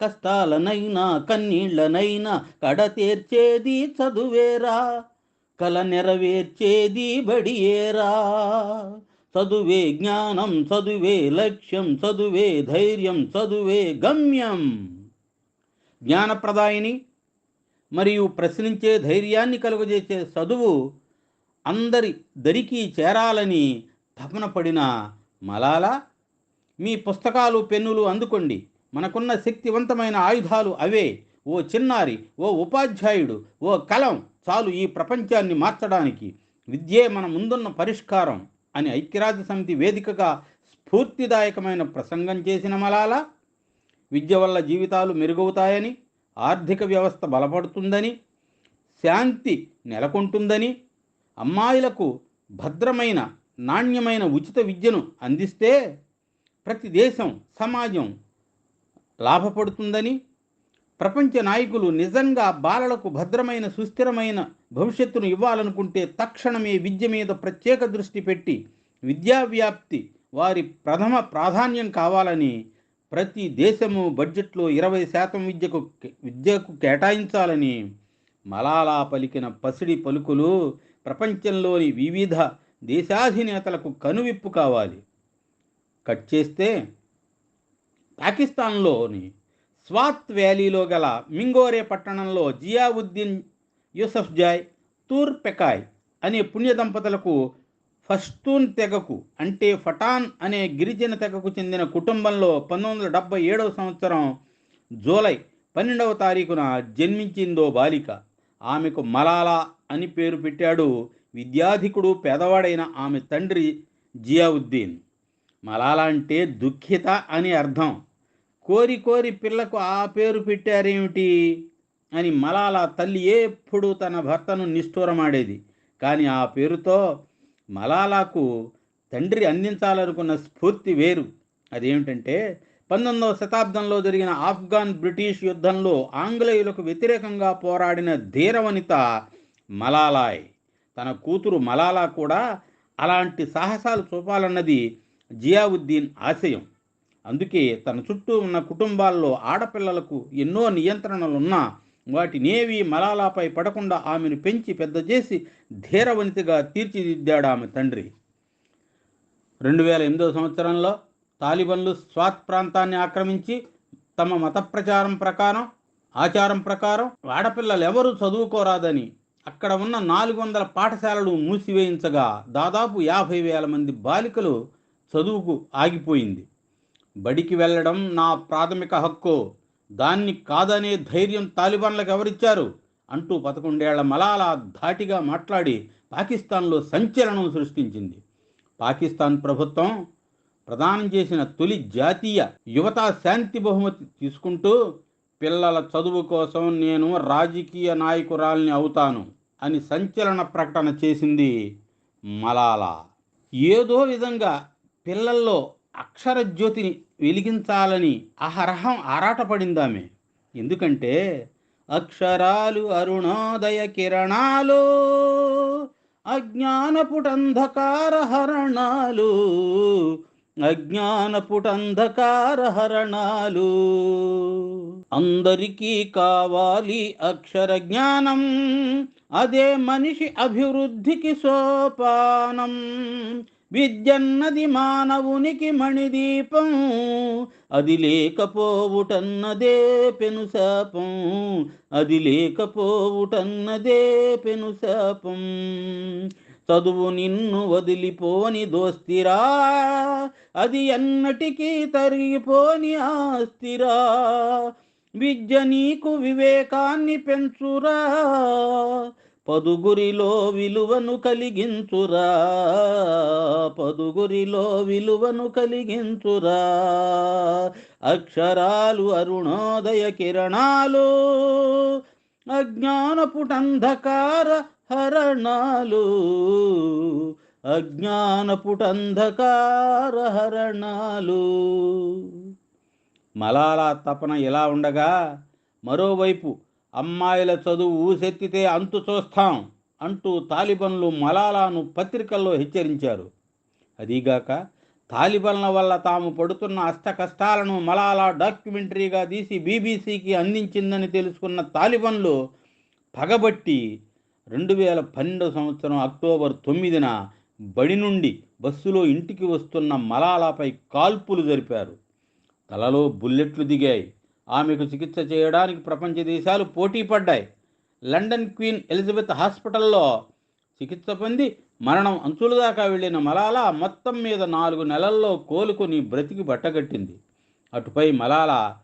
కష్టాలనైనా కన్నీళ్ళనైనా కడ తీర్చేది చదువేరా కల నెరవేర్చేది బడియేరా. చదువే జ్ఞానం చదువే లక్ష్యం చదువే ధైర్యం చదువే గమ్యం. జ్ఞానప్రదాయిని మరియు ప్రశ్నించే ధైర్యాన్ని కలుగజేసే చదువు అందరి దరికి చేరాలని తపన పడిన మలాలా మీ పుస్తకాలు పెన్నులు అందుకోండి. మనకున్న శక్తివంతమైన ఆయుధాలు అవే. ఓ చిన్నారి ఓ ఉపాధ్యాయుడు ఓ కలం చాలు ఈ ప్రపంచాన్ని మార్చడానికి. విద్యే మన ముందున్న పరిష్కారం అని ఐక్యరాజ్య సమితి వేదికగా స్ఫూర్తిదాయకమైన ప్రసంగం చేసిన మలాలా. విద్య వల్ల జీవితాలు మెరుగవుతాయని ఆర్థిక వ్యవస్థ బలపడుతుందని శాంతి నెలకొంటుందని అమ్మాయిలకు భద్రమైన నాణ్యమైన ఉచిత విద్యను అందిస్తే ప్రతి దేశం సమాజం లాభపడుతుందని ప్రపంచ నాయకులు నిజంగా బాలలకు భద్రమైన సుస్థిరమైన భవిష్యత్తును ఇవ్వాలనుకుంటే తక్షణమే విద్య మీద ప్రత్యేక దృష్టి పెట్టి విద్యా వ్యాప్తి వారి ప్రథమ ప్రాధాన్యం కావాలని ప్రతి దేశము బడ్జెట్లో ఇరవై శాతం విద్యకు విద్యకు కేటాయించాలని మలాలా పలికిన పసిడి పలుకులు ప్రపంచంలోని వివిధ దేశాధినేతలకు కనువిప్పు కావాలి. కట్ చేస్తే పాకిస్తాన్లోని స్వాత్ వ్యాలీలో గల మింగోరే పట్టణంలో జియావుద్దీన్ యూసఫ్ జాయ్ తూర్ పెకాయ్ అనే పుణ్య దంపతులకు ఫస్తూన్ తెగకు అంటే ఫటాన్ అనే గిరిజన తెగకు చెందిన కుటుంబంలో పంతొమ్మిది వందల డెబ్బై ఏడవ సంవత్సరం జూలై పన్నెండవ తారీఖున జన్మించిందో బాలిక. ఆమెకు మలాలా అని పేరు పెట్టాడు విద్యాధికుడు పేదవాడైన ఆమె తండ్రి జియావుద్దీన్. మలాలా అంటే దుఃఖిత అని అర్థం. కోరి కోరి పిల్లకు ఆ పేరు పెట్టారేమిటి? అని మలాలా తల్లి ఎప్పుడు తన భర్తను నిష్ఠూరమాడేది. కానీ ఆ పేరుతో మలాలాకు తండ్రి అందించాలనుకున్న స్ఫూర్తి వేరు. అదేమిటంటే పంతొమ్మిదవ శతాబ్దంలో జరిగిన ఆఫ్ఘాన్ బ్రిటిష్ యుద్ధంలో ఆంగ్లేయులకు వ్యతిరేకంగా పోరాడిన ధీరవనిత మలాలాయ్. తన కూతురు మలాలా కూడా అలాంటి సాహసాలు చూపాలన్నది జియావుద్దీన్ ఆశయం. అందుకే తన చుట్టూ ఉన్న కుటుంబాల్లో ఆడపిల్లలకు ఎన్నో నియంత్రణలున్నా వాటినేవి మలాలాపై పడకుండా ఆమెను పెంచి పెద్ద చేసి ధీరవనితిగా తీర్చిదిద్దాడు ఆమె తండ్రి. రెండు వేల ఎనిమిదవ సంవత్సరంలో తాలిబన్లు స్వాత్ ప్రాంతాన్ని ఆక్రమించి తమ మత ప్రచారం ప్రకారం ఆచారం ప్రకారం ఆడపిల్లలు ఎవరూ చదువుకోరాదని అక్కడ ఉన్న నాలుగు వందల పాఠశాలలు మూసివేయించగా దాదాపు యాభై వేల మంది బాలికలు చదువుకు ఆగిపోయింది. బడికి వెళ్ళడం నా ప్రాథమిక హక్కు. దాన్ని కాదనే ధైర్యం తాలిబాన్లకు ఎవరిచ్చారు? అంటూ పదకొండేళ్ళ మలాలా ధాటిగా మాట్లాడి పాకిస్తాన్లో సంచలనం సృష్టించింది. పాకిస్తాన్ ప్రభుత్వం ప్రదానం చేసిన తొలి జాతీయ యువత శాంతి బహుమతి తీసుకుంటూ పిల్లల చదువు కోసం నేను రాజకీయ నాయకురాల్ని అవుతాను అని సంచలన ప్రకటన చేసింది మలాలా. ఏదో విధంగా పిల్లల్లో అక్షర జ్యోతిని వెలిగించాలని అహర్హం ఆరాటపడిందామె. ఎందుకంటే అక్షరాలు అరుణోదయ కిరణాలు అజ్ఞానపుటంధకార హరణాలు అజ్ఞానపుటంధకార హరణాలు అందరికీ కావాలి అక్షర జ్ఞానం అదే మనిషి అభివృద్ధికి సోపానం. విద్యన్నది మానవునికి మణిదీపం అది లేకపోవుటన్నదే పెనుశాపం అది లేకపోవుటన్నదే పెనుశాపం చదువు నిన్ను వదిలిపోని దోస్తిరా అది ఎన్నటికీ తరిగిపోని ఆస్తిరా. విద్య నీకు వివేకాన్ని పెంచురా పదుగురిలో విలువను కలిగించురా పదుగురిలో విలువను కలిగించురా. అక్షరాలు అరుణోదయ కిరణాలు అజ్ఞానపుటంధకార హరణాలు అజ్ఞానపుటంధకార హరణాలు. మలాలా తపన ఇలా ఉండగా మరోవైపు అమ్మాయిల చదువు ఊసెత్తితే అంతు చూస్తాం అంటూ తాలిబన్లు మలాలాను పత్రికల్లో హెచ్చరించారు. అదీగాక తాలిబన్ల వల్ల తాము పడుతున్న అష్ట కష్టాలను మలాలా డాక్యుమెంటరీగా తీసి బీబీసీకి అందించిందని తెలుసుకున్న తాలిబన్లు పగబట్టి రెండు వేల పన్నెండు సంవత్సరం అక్టోబర్ తొమ్మిదిన బడి నుండి బస్సులో ఇంటికి వస్తున్న మలాలాపై కాల్పులు జరిపారు. తలలో బుల్లెట్లు దిగాయి. ఆమెకు చికిత్స చేయడానికి ప్రపంచ దేశాలు పోటీ పడ్డాయి. లండన్ క్వీన్ ఎలిజబెత్ హాస్పిటల్లో చికిత్స పొంది మరణం అంచుల దాకా వెళ్ళిన మలాలా మొత్తం మీద నాలుగు నెలల్లో కోలుకొని బ్రతికి బట్టగట్టింది. అటుపై మలాలా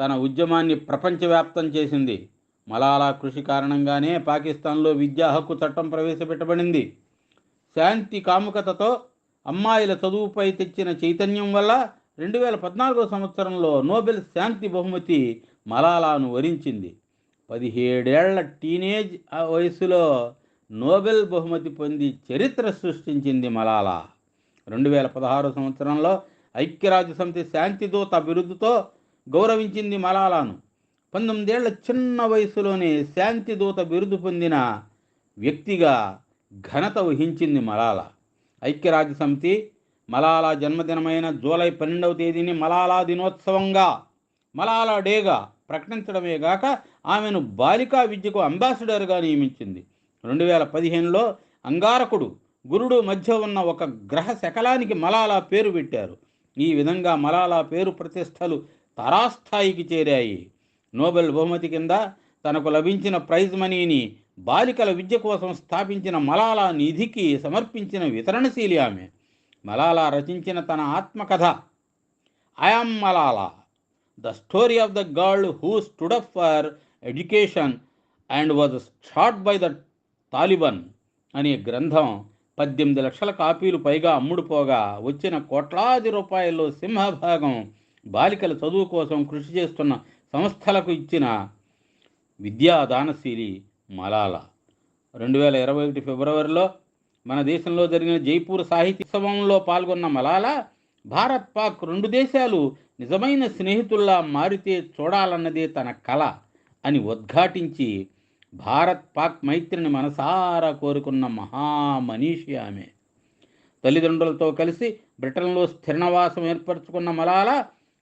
తన ఉద్యమాన్ని ప్రపంచవ్యాప్తం చేసింది. మలాలా కృషి కారణంగానే పాకిస్తాన్లో విద్యా హక్కు చట్టం ప్రవేశపెట్టబడింది. శాంతి కాముకతతో అమ్మాయిల చదువుపై తెచ్చిన చైతన్యం వల్ల రెండు వేల పద్నాలుగో సంవత్సరంలో నోబెల్ శాంతి బహుమతి మలాలాను వరించింది. పదిహేడేళ్ళ టీనేజ్ వయసులో నోబెల్ బహుమతి పొంది చరిత్ర సృష్టించింది మలాలా. రెండు వేల పదహారు సంవత్సరంలో ఐక్యరాజ్య సమితి శాంతి బిరుదుతో గౌరవించింది మలాలాను. పంతొమ్మిదేళ్ళ చిన్న వయసులోనే శాంతిదూత బిరుదు పొందిన వ్యక్తిగా ఘనత వహించింది మలాలా. ఐక్యరాజ్య సమితి మలాలా జన్మదినమైన జూలై పన్నెండవ తేదీని మలాలా దినోత్సవంగా మలాలా డేగా ప్రకటించడమే గాక ఆమెను బాలికా విద్యకు అంబాసిడర్గా నియమించింది. రెండు వేల పదిహేనులో అంగారకుడు గురుడు మధ్య ఉన్న ఒక గ్రహ శకలానికి మలాలా పేరు పెట్టారు. ఈ విధంగా మలాలా పేరు ప్రతిష్టలు తారాస్థాయికి చేరాయి. నోబెల్ బహుమతి కింద తనకు లభించిన ప్రైజ్ మనీని బాలికల విద్య కోసం స్థాపించిన మలాలా నిధికి సమర్పించిన వితరణశీలి ఆమె. మలాలా రచించిన తన ఆత్మకథ. I am Malala. The story of the girl who stood up for education and was shot by the Taliban అనే గ్రంథం పద్దెనిమిది లక్షల కాపీలు పైగా అమ్ముడుపోగా వచ్చిన కోట్లాది రూపాయల్లో సింహభాగం బాలికల చదువు కోసం కృషి చేస్తున్న సంస్థలకు ఇచ్చిన విద్యాదానశీలి మలాలా. రెండు వేల ఇరవై ఒకటి ఫిబ్రవరిలో మన దేశంలో జరిగిన జైపూర్ సాహిత్యోత్సవంలో పాల్గొన్న మలాలా భారత్ పాక్ రెండు దేశాలు నిజమైన స్నేహితుల్లా మారితే చూడాలన్నదే తన కళ అని ఉద్ఘాటించి భారత్ పాక్ మైత్రిని మనసారా కోరుకున్న మహామనీషి ఆమె. తల్లిదండ్రులతో కలిసి బ్రిటన్లో స్థిరనివాసం ఏర్పరచుకున్న మలాలా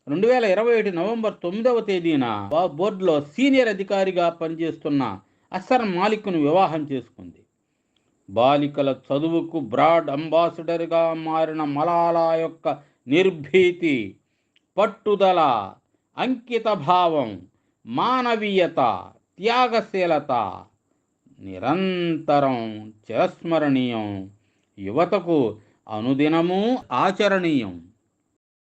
రెండు వేల ఇరవై ఒకటి నవంబర్ తొమ్మిదవ తేదీన బోర్డులో సీనియర్ అధికారిగా పనిచేస్తున్న అసర్ మాలిక్ను వివాహం చేసుకుంది. బాలికల చదువుకు బ్రాడ్ అంబాసిడర్గా మారిన మలాలా యొక్క నిర్భీతి పట్టుదల అంకిత భావం మానవీయత త్యాగశీలత నిరంతరం చిరస్మరణీయం. యువతకు అనుదినము ఆచరణీయం.